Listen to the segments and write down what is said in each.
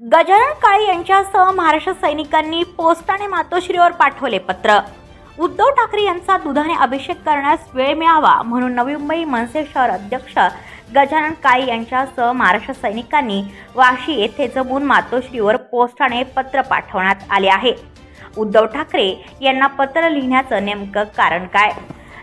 गजानन काळे यांच्यासह महाराष्ट्र सैनिकांनी पोस्टाने मातोश्रीवर पाठवले पत्र. उद्धव ठाकरे यांचा दुधाने अभिषेक करण्यास वेळ मिळावा म्हणून नवी मुंबई मनसे शहर अध्यक्ष गजानन काळे यांच्यासह महाराष्ट्र सैनिकांनी वाशी येथे जमून मातोश्रीवर पोस्टाने पत्र पाठवण्यात आले आहे. उद्धव ठाकरे यांना पत्र लिहिण्याचं नेमकं कारण काय?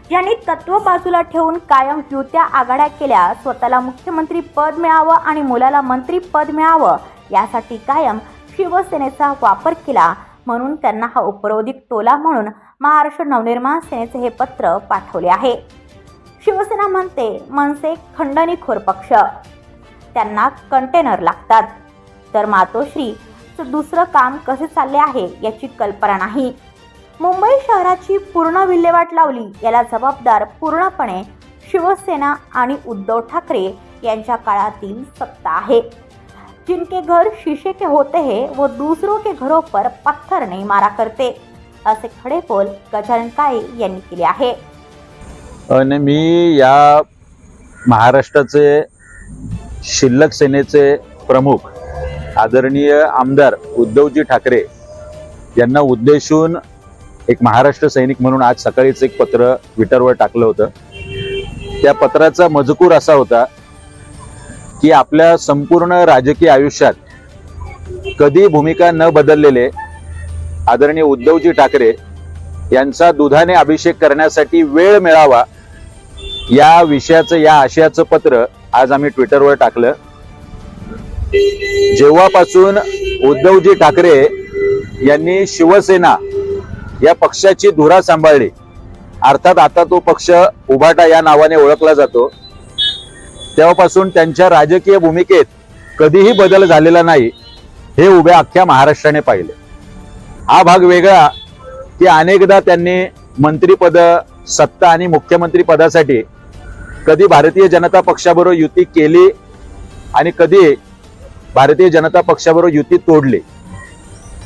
ज्यांनी तत्व बाजूला ठेवून कायम युत्या आघाड्या केल्या स्वतःला मुख्यमंत्री पद मिळावं आणि मुलाला मंत्री पद मिळावं यासाठी कायम शिवसेनेचा वापर केला. म्हणून त्यांना हा उपरोधिक टोला म्हणून महाराष्ट्र नवनिर्माण सेनेचे हे पत्र पाठवले आहे. शिवसेना म्हणते मनसे खंडणीखोर पक्ष. त्यांना कंटेनर लागतात. तर मातोश्रीचं दुसरं काम कसे चालले आहे याची कल्पना नाही. मुंबई शहराची पूर्ण विल्हेवाट लावली याला जबाबदार पूर्णपणे शिवसेना आणि उद्धव ठाकरे यांच्या काळातील सत्ता आहे. जिनके घर शीशे के होते हैं वो दूसरों के घरों पर पत्थर नहीं मारा करते। असे खडे बोल गजानन काळे यांनी केले आहे। आणि मी या महाराष्ट्राचे शिल्लक सेनेचे प्रमुख आदरणीय आमदार उद्धवजी ठाकरे यांना उद्देशून एक महाराष्ट्र सैनिक म्हणून आज सकाळीच एक पत्र ट्विटरवर टाकलं होतं. त्या पत्राचा मजकूर असा होता की आपल्या संपूर्ण राजकीय आयुष्यात कधी भूमिका न बदललेले आदरणीय उद्धवजी ठाकरे यांचा दुधाने अभिषेक करण्यासाठी वेळ मिळावा या विषयाचं या आशयाचं पत्र आज आम्ही ट्विटरवर टाकलं. जेव्हापासून उद्धवजी ठाकरे यांनी शिवसेना या पक्षाची धुरा सांभाळली अर्थात आता तो पक्ष उभाटा या नावाने ओळखला जातो तेव्हापासून त्यांच्या राजकीय भूमिकेत कधीही बदल झालेला नाही हे उभ्या अख्ख्या महाराष्ट्राने पाहिले. हा भाग वेगळा की अनेकदा त्यांनी मंत्रीपद सत्ता आणि मुख्यमंत्री पदासाठी कधी भारतीय जनता पक्षाबरोबर युती केली आणि कधी भारतीय जनता पक्षाबरोबर युती तोडली.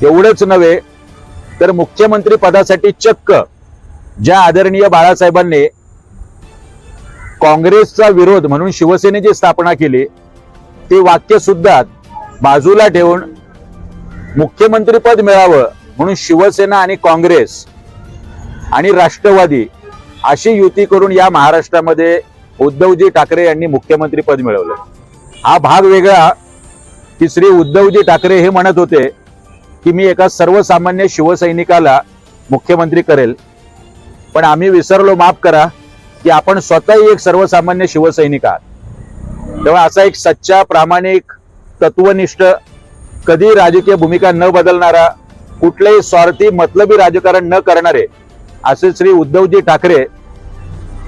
एवढंच नव्हे तर मुख्यमंत्री पदासाठी चक्क ज्या आदरणीय बाळासाहेबांनी काँग्रेसचा विरोध म्हणून शिवसेनेची स्थापना केली ते वाक्य सुद्धा बाजूला ठेवून मुख्यमंत्रीपद मिळावं म्हणून शिवसेना आणि काँग्रेस आणि राष्ट्रवादी अशी युती करून या महाराष्ट्रामध्ये उद्धवजी ठाकरे यांनी मुख्यमंत्रीपद मिळवलं. हा भाग वेगळा की श्री उद्धवजी ठाकरे हे म्हणत होते की मी एका सर्वसामान्य शिवसैनिकाला मुख्यमंत्री करेल पण आम्ही विसरलो माफ करा. की आपण स्वतःही एक सर्वसामान्य शिवसैनिक आहात. तेव्हा असा एक सच्चा प्रामाणिक तत्वनिष्ठ कधी राजकीय भूमिका न बदलणारा कुठलेही स्वार्थी मतलबी राजकारण न करणारे असे श्री उद्धवजी ठाकरे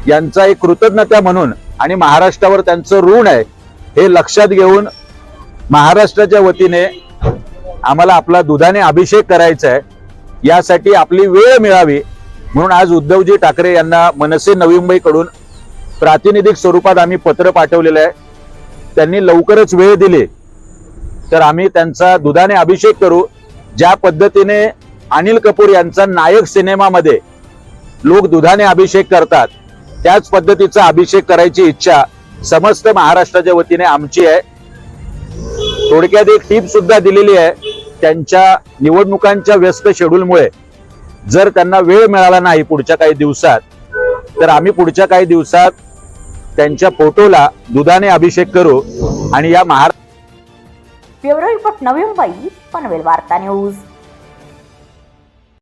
यांचा एक कृतज्ञता म्हणून आणि महाराष्ट्रावर त्यांचं ऋण आहे हे लक्षात घेऊन महाराष्ट्राच्या वतीने आम्हाला आपला दुधाने अभिषेक करायचा आहे. यासाठी आपली वेळ मिळावी. म्हणून आज उद्धवजी ठाकरे यांना मनसे नवी मुंबईकडून प्रातिनिधिक स्वरूपात आम्ही पत्र पाठवलेलं आहे. त्यांनी लवकरच वेळ दिली. तर आम्ही त्यांचा दुधाने अभिषेक करू. ज्या पद्धतीने अनिल कपूर यांचा नायक सिनेमामध्ये लोक दुधाने अभिषेक करतात त्याच पद्धतीचा अभिषेक करायची इच्छा समस्त महाराष्ट्राच्या वतीने आमची आहे. थोडक्यात एक टीप सुद्धा दिलेली आहे. त्यांच्या निवडणुकांच्या व्यस्त शेड्यूलमुळे जर त्यांना वेळ मिळाला नाही पुढच्या काही दिवसात तर आम्ही पुढच्या काही दिवसात त्यांच्या फोटोला दुधाने अभिषेक करू आणि या महाराष्ट्र ब्युरो रिपोर्ट नवी मुंबई पनवेल वार्ता न्यूज.